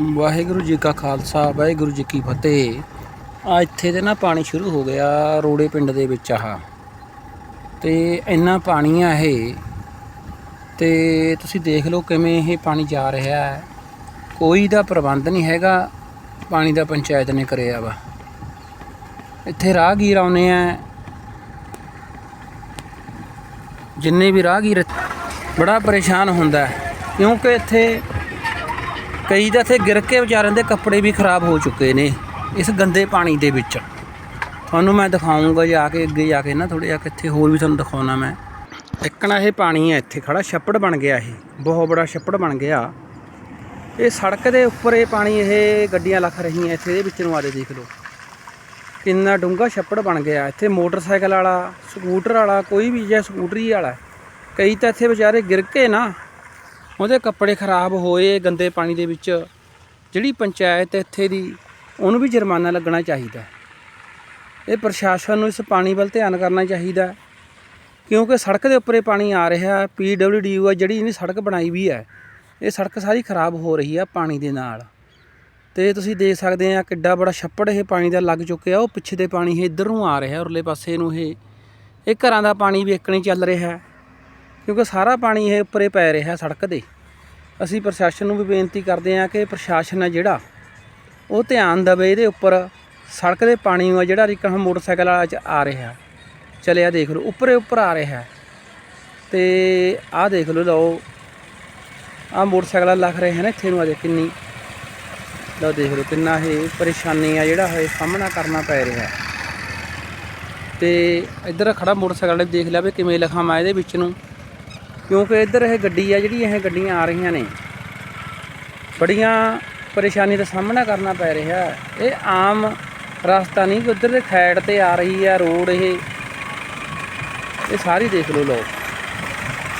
ਵਾਹਿਗੁਰੂ ਜੀ ਕਾ ਖਾਲਸਾ, ਵਾਹਿਗੁਰੂ ਜੀ ਕੀ ਫਤਿਹ। ਆ ਇੱਥੇ ਤੇ ਨਾ ਪਾਣੀ ਸ਼ੁਰੂ ਹੋ ਗਿਆ, ਰੋੜੇ ਪਿੰਡ ਦੇ ਵਿੱਚ ਆਹ। ਤੇ ਇੰਨਾ ਪਾਣੀ ਆ ਇਹ। ਤੇ ਤੁਸੀਂ ਦੇਖ ਲਓ ਕਿਵੇਂ ਇਹ ਪਾਣੀ ਜਾ ਰਿਹਾ ਹੈ। ਕੋਈ ਦਾ ਪ੍ਰਬੰਧ ਨਹੀਂ ਹੈਗਾ, ਪਾਣੀ ਦਾ ਪੰਚਾਇਤ ਨੇ ਕਰਿਆ ਵਾ। ਇੱਥੇ ਰਾਹਗੀਰ ਆਉਨੇ ਆ। ਜਿੰਨੇ ਵੀ ਰਾਹਗੀਰ ਬੜਾ ਪਰੇਸ਼ਾਨ ਹੁੰਦਾ ਕਿਉਂਕਿ ਇੱਥੇ ਕਈ ਤਾਂ ਇੱਥੇ ਗਿਰ ਕੇ ਵਿਚਾਰਿਆਂ ਦੇ ਕੱਪੜੇ ਵੀ ਖਰਾਬ ਹੋ ਚੁੱਕੇ ਨੇ ਇਸ ਗੰਦੇ ਪਾਣੀ ਦੇ ਵਿੱਚ। ਤੁਹਾਨੂੰ ਮੈਂ ਦਿਖਾਉਂਗਾ ਜਾ ਕੇ, ਅੱਗੇ ਜਾ ਕੇ ਨਾ ਥੋੜ੍ਹਾ ਜਿਹਾ ਕਿੱਥੇ, ਹੋਰ ਵੀ ਤੁਹਾਨੂੰ ਦਿਖਾਉਣਾ ਮੈਂ। ਇੱਕ ਨਾ ਇਹ ਪਾਣੀ ਹੈ ਇੱਥੇ ਖੜਾ ਛੱਪੜ ਬਣ ਗਿਆ ਇਹ, ਬਹੁਤ ਬੜਾ ਛੱਪੜ ਬਣ ਗਿਆ। ਇਹ ਸੜਕ ਦੇ ਉੱਪਰ ਇਹ ਪਾਣੀ, ਇਹ ਗੱਡੀਆਂ ਲੱਖ ਰਹੀਆਂ, ਇੱਥੇ ਦੇ ਵਿੱਚ ਨੂੰ ਆ ਆਦੇ ਦੇਖ ਲਓ। ਕਿੰਨਾ ਡੂੰਘਾ ਛੱਪੜ ਬਣ ਗਿਆ, ਇੱਥੇ ਮੋਟਰਸਾਈਕਲ ਵਾਲਾ, ਸਕੂਟਰ ਵਾਲਾ, ਕੋਈ ਵੀ ਜਾਂ ਸਕੂਟਰੀ ਵਾਲਾ। ਕਈ ਤਾਂ ਇੱਥੇ ਵਿਚਾਰੇ ਗਿਰ ਕੇ ਨਾ ਉਹਦੇ ਕੱਪੜੇ ਖਰਾਬ ਹੋਏ ਗੰਦੇ ਪਾਣੀ ਦੇ ਵਿੱਚ, ਜਿਹੜੀ ਪੰਚਾਇਤ ਇੱਥੇ ਦੀ, ਉਹਨੂੰ ਵੀ ਜੁਰਮਾਨਾ ਲੱਗਣਾ ਚਾਹੀਦਾ। ਇਹ ਪ੍ਰਸ਼ਾਸਨ ਨੂੰ ਇਸ ਪਾਣੀ ਵੱਲ ਧਿਆਨ ਕਰਨਾ ਚਾਹੀਦਾ, ਕਿਉਂਕਿ ਸੜਕ ਦੇ ਉੱਪਰ ਪਾਣੀ ਆ ਰਿਹਾ ਪੀਡਬਲਯੂਡੀ ਆ, ਜਿਹੜੀ ਇਹਨੇ ਸੜਕ ਬਣਾਈ ਵੀ ਹੈ, ਇਹ ਸੜਕ ਸਾਰੀ ਖਰਾਬ ਹੋ ਰਹੀ ਆ ਪਾਣੀ ਦੇ ਨਾਲ। ਤੇ ਤੁਸੀਂ ਦੇਖ ਸਕਦੇ ਆ ਕਿੱਡਾ ਬੜਾ ਛੱਪੜ ਇਹ ਪਾਣੀ ਦਾ ਲੱਗ ਚੁੱਕਿਆ, ਉਹ ਪਿੱਛੇ ਦੇ ਪਾਣੀ ਇਹ ਇੱਧਰ ਨੂੰ ਆ ਰਿਹਾ, ਉਰਲੇ ਪਾਸੇ ਨੂੰ ਇਹ। ਇਹ ਘਰਾਂ ਦਾ ਪਾਣੀ ਵੀ ਨਹੀਂ ਚੱਲ ਰਿਹਾ। ਕਿਉਂਕਿ ਸਾਰਾ ਪਾਣੀ ਇਹ ਉੱਪਰੇ ਪੈ ਰਿਹਾ ਸੜਕ ਦੇ। ਅਸੀਂ ਪ੍ਰਸ਼ਾਸਨ ਨੂੰ ਵੀ ਬੇਨਤੀ ਕਰਦੇ ਹਾਂ ਕਿ ਪ੍ਰਸ਼ਾਸਨ ਹੈ ਜਿਹੜਾ, ਉਹ ਧਿਆਨ ਦੇਵੇ ਇਹਦੇ ਉੱਪਰ। ਸੜਕ ਦੇ ਪਾਣੀ ਨੂੰ ਜਿਹੜਾ ਰਿਕਣ ਮੋਟਰਸਾਈਕਲ ਵਾਲਾ ਚ ਆ ਰਿਹਾ। ਚਲਿਆ ਦੇਖ ਲਓ, ਉੱਪਰੇ ਉੱਪਰ ਆ ਰਿਹਾ। ਤੇ ਆਹ ਦੇਖ ਲਓ ਲਓ। ਆਹ ਮੋਟਰਸਾਈਕਲ ਲੱਗ ਰਹੇ ਹਨ ਇੱਥੇ ਨੂੰ ਅਜੇ ਕਿੰਨੀ। ਲਓ ਦੇਖ ਲਓ ਕਿੰਨਾ ਇਹ ਪਰੇਸ਼ਾਨੀ ਆ ਜਿਹੜਾ ਹੈ ਸਾਹਮਣਾ ਕਰਨਾ ਪੈ ਰਿਹਾ। ਤੇ ਇੱਧਰ ਖੜਾ ਮੋਟਰਸਾਈਕਲ ਦੇਖ ਲਿਆ ਵੀ ਕਿਵੇਂ ਲਿਖਾਂ ਮੈਂ ਇਹਦੇ ਵਿੱਚ ਨੂੰ। ਕਿਉਂਕਿ ਇੱਧਰ ਇਹ ਗੱਡੀ ਆ ਜਿਹੜੀ ਇਹ ਗੱਡੀਆਂ ਆ ਰਹੀਆਂ ਨੇ, ਬੜੀਆਂ ਪਰੇਸ਼ਾਨੀ ਦਾ ਸਾਹਮਣਾ ਕਰਨਾ ਪੈ ਰਿਹਾ ਇਹ ਆਮ ਰਸਤਾ ਨਹੀਂ ਕਿ ਉੱਧਰ ਦੇ ਖੈੜ ਤੇ ਆ ਰਹੀ ਆ ਰੋਡ ਇਹ। ਇਹ ਸਾਰੀ ਦੇਖ ਲਓ ਲੋਕ,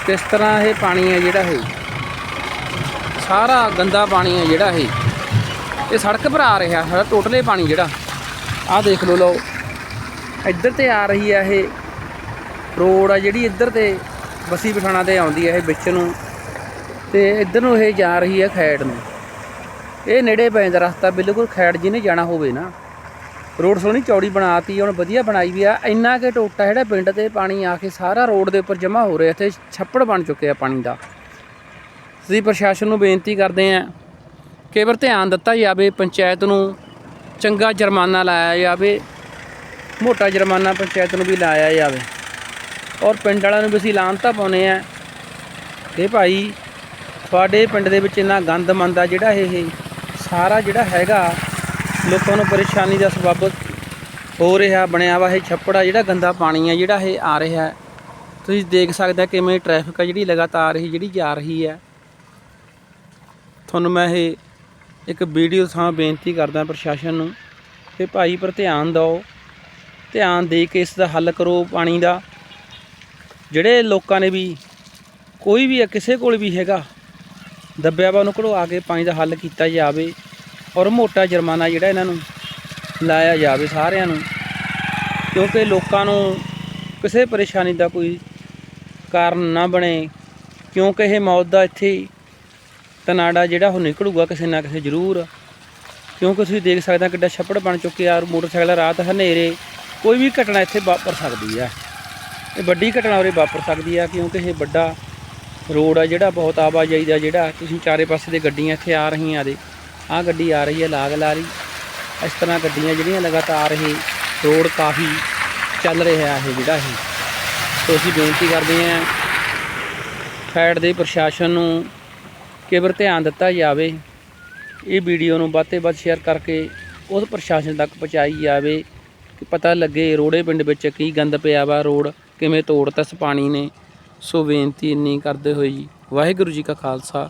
ਕਿਸ ਤਰ੍ਹਾਂ ਇਹ ਪਾਣੀ ਹੈ ਜਿਹੜਾ ਇਹ। ਸਾਰਾ ਗੰਦਾ ਪਾਣੀ ਹੈ ਜਿਹੜਾ ਇਹ। ਇਹ ਸੜਕ ਪਰ ਆ ਰਿਹਾ, ਸਾਰਾ ਟੋਟਲੇ ਪਾਣੀ ਜਿਹੜਾ। ਆਹ ਦੇਖ ਲਓ ਲਓ ਇੱਧਰ ਤੇ ਆ ਰਹੀ ਹੈ ਇਹ ਰੋਡ ਆ ਜਿਹੜੀ ਇੱਧਰ ਤੇ। ਬੱਸੀ ਪਠਾਣਾ ਤੇ ਆਉਂਦੀ ਹੈ ਇਹ ਵਿੱਚ ਨੂੰ। ਤੇ ਇੱਧਰ ਨੂੰ ਇਹ ਜਾ ਰਹੀ ਹੈ ਖੈੜ ਨੂੰ। ਇਹ ਨੇੜੇ ਪੈਂਦਾ ਰਸਤਾ, ਬਿਲਕੁਲ ਖੈੜ ਜਿਹਨੇ ਜਾਣਾ ਹੋਵੇ ਨਾ। ਰੋਡ ਸੋਹਣੀ ਚੌੜੀ ਬਣਾਤੀ, ਹੁਣ ਵਧੀਆ ਬਣਾਈ ਵੀ ਆ। ਇੰਨਾ ਕਿ ਟੋਟਾ ਜਿਹੜਾ ਪਿੰਡ ਤੇ ਪਾਣੀ ਆ ਕੇ ਸਾਰਾ ਰੋਡ ਦੇ ਉੱਪਰ ਜਮ੍ਹਾਂ ਹੋ ਰਿਹਾ, ਇੱਥੇ ਛੱਪੜ ਬਣ ਚੁੱਕੇ ਆ ਪਾਣੀ ਦਾ। ਅਸੀਂ ਪ੍ਰਸ਼ਾਸਨ ਨੂੰ ਬੇਨਤੀ ਕਰਦੇ ਹਾਂ ਕਿ ਵਰ ਧਿਆਨ ਦਿੱਤਾ ਜਾਵੇ, ਪੰਚਾਇਤ ਨੂੰ ਚੰਗਾ ਜੁਰਮਾਨਾ ਲਾਇਆ ਜਾਵੇ, ਮੋਟਾ ਜੁਰਮਾਨਾ ਪੰਚਾਇਤ ਨੂੰ ਵੀ ਲਾਇਆ ਜਾਵੇ। ਔਰ ਪਿੰਡ ਵਾਲਿਆਂ ਨੂੰ ਵੀ ਅਸੀਂ ਲਾਂਤਾ ਪਾਉਨੇ ਆ ਕਿ ਭਾਈ, ਤੁਹਾਡੇ ਪਿੰਡ ਦੇ ਵਿੱਚ ਇੰਨਾ ਗੰਦ ਮੰਦਾ ਜਿਹੜਾ ਇਹ ਸਾਰਾ ਜਿਹੜਾ ਹੈਗਾ, ਲੋਕਾਂ ਨੂੰ ਪਰੇਸ਼ਾਨੀ ਦਾ ਸਬਬ ਹੋ ਰਿਹਾ, ਬਣਿਆ ਵਾ ਇਹ ਛੱਪੜਾ ਜਿਹੜਾ ਗੰਦਾ ਪਾਣੀ ਹੈ ਜਿਹੜਾ ਇਹ ਆ ਰਿਹਾ। ਤੁਸੀਂ ਦੇਖ ਸਕਦੇ ਹੋ ਕਿਵੇਂ ਟ੍ਰੈਫਿਕ ਆ ਜਿਹੜੀ ਲਗਾਤਾਰ ਹੀ ਜਿਹੜੀ ਜਾ ਰਹੀ ਹੈ ਤੁਹਾਨੂੰ ਮੈਂ ਇਹ ਇੱਕ ਵੀਡੀਓ ਥਾਂ ਬੇਨਤੀ ਕਰਦਾ ਪ੍ਰਸ਼ਾਸਨ ਨੂੰ ਕਿ ਭਾਈ ਪਰ ਧਿਆਨ ਦਿਓ। ਧਿਆਨ ਦੇ ਕੇ ਇਸ ਦਾ ਹੱਲ ਕਰੋ ਪਾਣੀ ਦਾ। ਜਿਹੜੇ ਲੋਕਾਂ ਨੇ ਵੀ ਕੋਈ ਵੀ ਹੈ, ਕਿਸੇ ਕੋਲ ਵੀ ਹੈਗਾ, ਦੱਬਿਆ ਵਾ ਉਹਨੂੰ ਕਢਵਾ ਕੇ ਪਾਣੀ ਦਾ ਹੱਲ ਕੀਤਾ ਜਾਵੇ ਔਰ ਮੋਟਾ ਜੁਰਮਾਨਾ ਜਿਹੜਾ ਇਹਨਾਂ ਨੂੰ ਲਾਇਆ ਜਾਵੇ ਸਾਰਿਆਂ ਨੂੰ, ਕਿਉਂਕਿ ਲੋਕਾਂ ਨੂੰ ਕਿਸੇ ਪਰੇਸ਼ਾਨੀ ਦਾ ਕੋਈ ਕਾਰਨ ਨਾ ਬਣੇ, ਕਿਉਂਕਿ ਇਹ ਮੌਤ ਦਾ ਇੱਥੇ ਤਨਾੜਾ ਜਿਹੜਾ ਉਹ ਨਿਕਲੂਗਾ ਕਿਸੇ ਨਾ ਕਿਸੇ ਜ਼ਰੂਰ, ਕਿਉਂਕਿ ਤੁਸੀਂ ਦੇਖ ਸਕਦੇ ਹੋ ਕਿੱਡਾ ਛੱਪੜ ਬਣ ਚੁੱਕਿਆ ਔਰ ਮੋਟਰਸਾਈਕਲ ਰਾਤ ਹਨੇਰੇ, ਕੋਈ ਵੀ ਘਟਨਾ ਇੱਥੇ ਵਾਪਰ ਸਕਦੀ ਹੈ ਇਹ ਵੱਡੀ ਘਟਨਾ ਉਰੇ ਵਾਪਰ ਸਕਦੀ ਆ, ਕਿਉਂਕਿ ਇਹ ਵੱਡਾ ਰੋਡ ਆ, ਜਿਹੜਾ ਬਹੁਤ ਆਵਾਜਾਈ ਦਾ ਜਿਹੜਾ, ਤੁਸੀਂ ਚਾਰੇ ਪਾਸੇ ਦੇ ਗੱਡੀਆਂ ਇੱਥੇ ਆ ਰਹੀਆਂ ਦੇ ਆਹ ਗੱਡੀ ਆ ਰਹੀ ਹੈ ਲਾਗ ਲਾ ਰਹੀ ਇਸ ਤਰ੍ਹਾਂ ਗੱਡੀਆਂ ਜਿਹੜੀਆਂ ਲਗਾਤਾਰ ਇਹ ਰੋਡ ਕਾਫੀ ਚੱਲ ਰਿਹਾ ਇਹ ਜਿਹੜਾ ਇਹ। ਸੋ ਅਸੀਂ ਬੇਨਤੀ ਕਰਦੇ ਹਾਂ ਫੈਡ ਦੇ ਪ੍ਰਸ਼ਾਸਨ ਨੂੰ ਕੇਵਰ ਧਿਆਨ ਦਿੱਤਾ ਜਾਵੇ। ਇਹ ਵੀਡੀਓ ਨੂੰ ਵੱਧ ਤੋਂ ਵੱਧ ਸ਼ੇਅਰ ਕਰਕੇ ਉਸ ਪ੍ਰਸ਼ਾਸਨ ਤੱਕ ਪਹੁੰਚਾਈ ਜਾਵੇ, ਕਿ ਪਤਾ ਲੱਗੇ ਰੋੜੇ ਪਿੰਡ ਵਿੱਚ ਕੀ ਗੰਦ ਪਿਆ ਵਾ, ਰੋਡ ਕਿਵੇਂ ਤੋੜਤਾ ਇਸ ਪਾਣੀ ਨੇ, ਸੋ ਬੇਨਤੀ ਇੰਨੀ ਕਰਦੇ ਹੋਏ ਜੀ ਵਾਹਿਗੁਰੂ ਜੀ ਕਾ ਖਾਲਸਾ,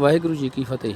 ਵਾਹਿਗੁਰੂ ਜੀ ਕੀ ਫਤਿਹ।